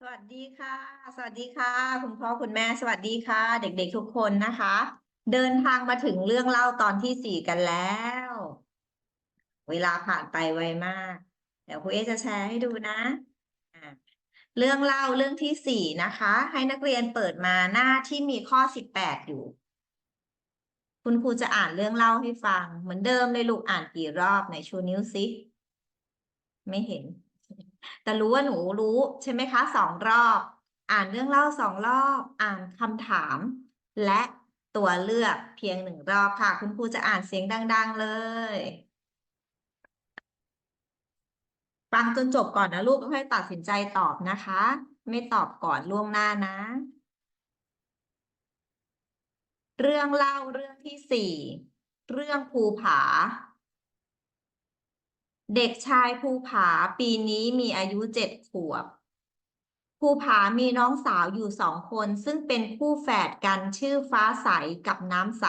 สวัสดีค่ะ สวัสดีค่ะ คุณพ่อคุณแม่สวัสดีค่ะ เด็กๆทุกคนนะคะ เดินทางมาถึงเรื่องเล่าตอนที่สี่กันแล้ว เวลาผ่านไปไวมาก เดี๋ยวครูเอจะแชร์ให้ดูนะเรื่องเล่าเรื่องที่สี่นะคะ ให้นักเรียนเปิดมาหน้าที่มีข้อสิบแปดอยู่ คุณครูจะอ่านเรื่องเล่าให้ฟัง เหมือนเดิมเลยลูกอ่านกี่รอบไหนชูนิ้วซิไม่เห็น แต่รู้ว่าหนูรู้ใช่ไหมคะสองรอบ อ่านเรื่องเล่าสองรอบ อ่านคำถาม และตัวเลือกเพียงหนึ่งรอบค่ะ คุณครูจะอ่านเสียงดัง ๆ เลยฟังจนจบก่อนนะลูกค่อยตัดสินใจตอบนะคะ ไม่ตอบก่อนล่วงหน้านะ เรื่องเล่าเรื่องที่สี่เรื่องภูผา เด็กชายภูผาปีนี้มีอายุเจ็ดขวบ ภูผามีน้องสาวอยู่สองคน ซึ่งเป็นคู่แฝดกันชื่อฟ้าใสกับน้ำใส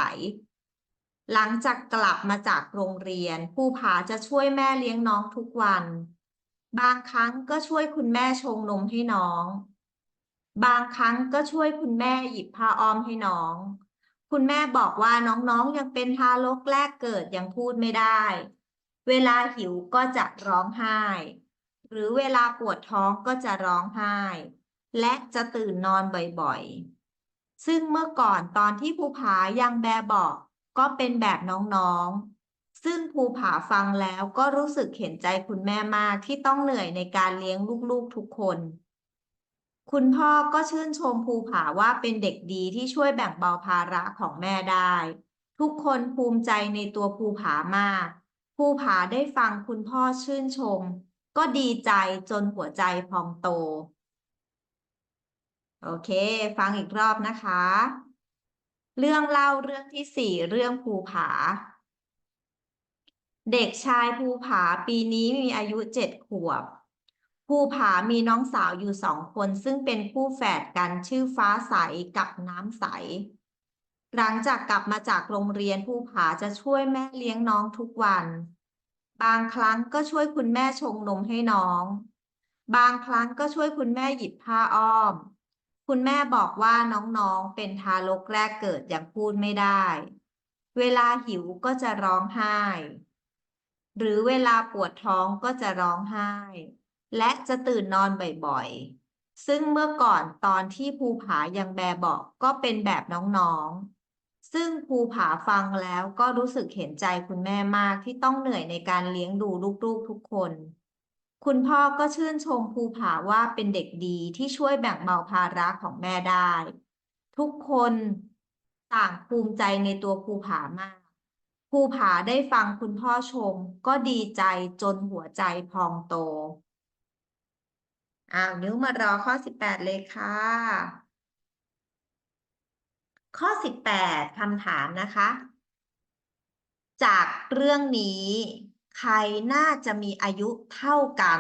หลังจากกลับมาจากโรงเรียน ภูผาจะช่วยแม่เลี้ยงน้องทุกวัน บางครั้งก็ช่วยคุณแม่ชงนมให้น้อง บางครั้งก็ช่วยคุณแม่หยิบผ้าอ้อมให้น้อง คุณแม่บอกว่าน้องๆยังเป็นทารกแรกเกิดยังพูดไม่ได้ เวลาหิวก็จะร้องไห้ หรือเวลาปวดท้องก็จะร้องไห้ และจะตื่นนอนบ่อยๆ ซึ่งเมื่อก่อนตอนที่ภูผายังแบเบอกก็เป็นแบบน้องๆ ซึ่งภูผาฟังแล้วก็รู้สึกเห็นใจคุณแม่มากที่ต้องเหนื่อยในการเลี้ยงลูกๆทุกคน คุณพ่อก็ชื่นชมภูผาว่าเป็นเด็กดีที่ช่วยแบ่งเบาภาระของแม่ได้ ทุกคนภูมิใจในตัวภูผามาก ภูผาได้ฟังคุณพ่อชื่นชม ก็ดีใจจนหัวใจพองโต โอเค ฟังอีกรอบนะคะ เรื่องเล่าเรื่องที่สี่เรื่องภูผา เด็กชายภูผาปีนี้มีอายุเจ็ดขวบภูผามีน้องสาวอยู่สองคนซึ่งเป็นคู่แฝดกันชื่อฟ้าใสกับน้ำใส หลังจากกลับมาจากโรงเรียนภูผาจะช่วยแม่เลี้ยงน้องทุกวัน บางครั้งก็ช่วยคุณแม่ชงนมให้น้อง บางครั้งก็ช่วยคุณแม่หยิบผ้าอ้อม คุณแม่บอกว่าน้องๆเป็นทารกแรกเกิดยังพูดไม่ได้ เวลาหิวก็จะร้องไห้ หรือเวลาปวดท้องก็จะร้องไห้ และจะตื่นนอนบ่อยๆซึ่งเมื่อก่อนตอนที่ภูผายังแบบอกก็เป็นแบบน้องๆ ซึ่งภูผาฟังแล้วก็รู้สึกเห็นใจคุณแม่มากที่ต้องเหนื่อยในการเลี้ยงดูลูกๆทุกคน คุณพ่อก็ชื่นชมภูผาว่าเป็นเด็กดีที่ช่วยแบ่งเบาภาระของแม่ได้ ทุกคนต่างภูมิใจในตัวภูผามาก ภูผาได้ฟังคุณพ่อชม ก็ดีใจจนหัวใจพองโตอ้าวนิ้วมารอข้อสิบแปดเลยค่ะ ข้อสิบแปดคำถามนะคะ จากเรื่องนี้ ใครน่าจะมีอายุเท่ากัน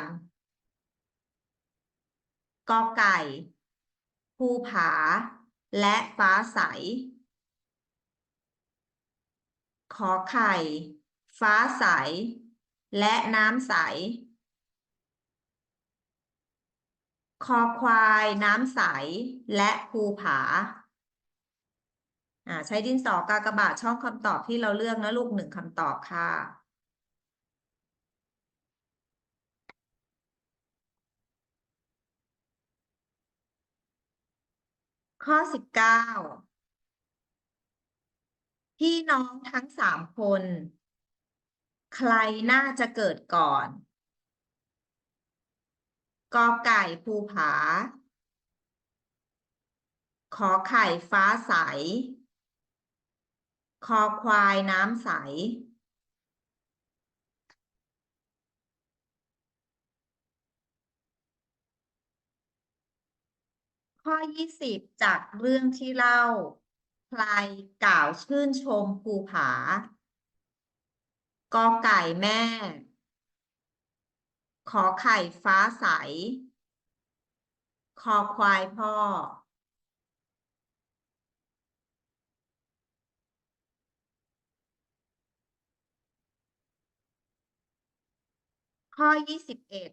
กอไก่ ภูผา และฟ้าใส ขอไข่ ฟ้าใส และน้ำใส คอควายน้ำใส และภูผา อ่าใช้ดินสอกากบาทช่องคำตอบที่เราเลือกนะลูกหนึ่งคำตอบค่ะข้อสิบเก้าพี่น้องทั้งสามคน ใครน่าจะเกิดก่อน กอไก่ภูผา ขอไข่ฟ้าใส คอควายน้ำใส ข้อยี่สิบจากเรื่องที่เล่า ใครกล่าวชื่นชมภูผากอไก่แม่ ขอไข่ฟ้าใส คอควายพ่อ ข้อยี่สิบเอ็ด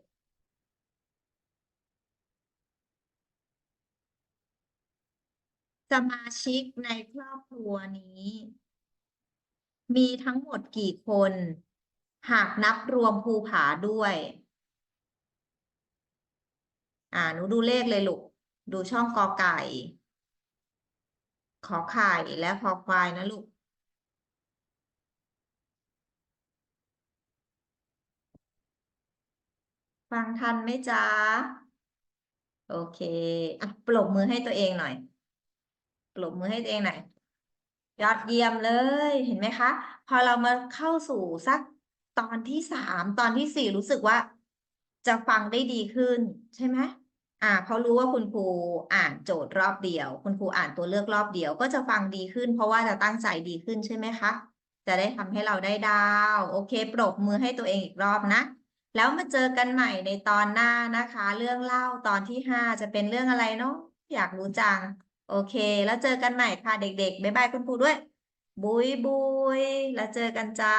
สมาชิกในครอบครัวนี้ มีทั้งหมดกี่คน หากนับรวมภูผาด้วย อ่าหนูดูเลขเลยลูก ดูช่องกอไก่ ขอไข่และขอควายนะลูก ฟังทันไหมจ๊ะ โอเคอะปรบมือให้ตัวเองหน่อย ปรบมือให้ตัวเองหน่อย ยอดเยี่ยมเลย เห็นไหมคะ พอเรามาเข้าสู่สักตอนที่สามตอนที่สี่รู้สึกว่า จะฟังได้ดีขึ้น ใช่ไหมอ่าเพราะรู้ว่าคุณครูอ่านโจทย์รอบเดียว คุณครูอ่านตัวเลือกรอบเดียว ก็จะฟังดีขึ้น เพราะว่าจะตั้งใจดีขึ้นใช่ไหมคะ จะได้ทำให้เราได้ดาว โอเค ปรบมือให้ตัวเองอีกรอบนะ แล้วมาเจอกันใหม่ในตอนหน้านะคะ เรื่องเล่าตอนที่ห้าจะเป็นเรื่องอะไรเนาะอยากรู้จัง โอเค แล้วเจอกันใหม่ค่ะเด็กๆบ๊ายบายคุณครูด้วย บุยบุยแล้วเจอกันจ้า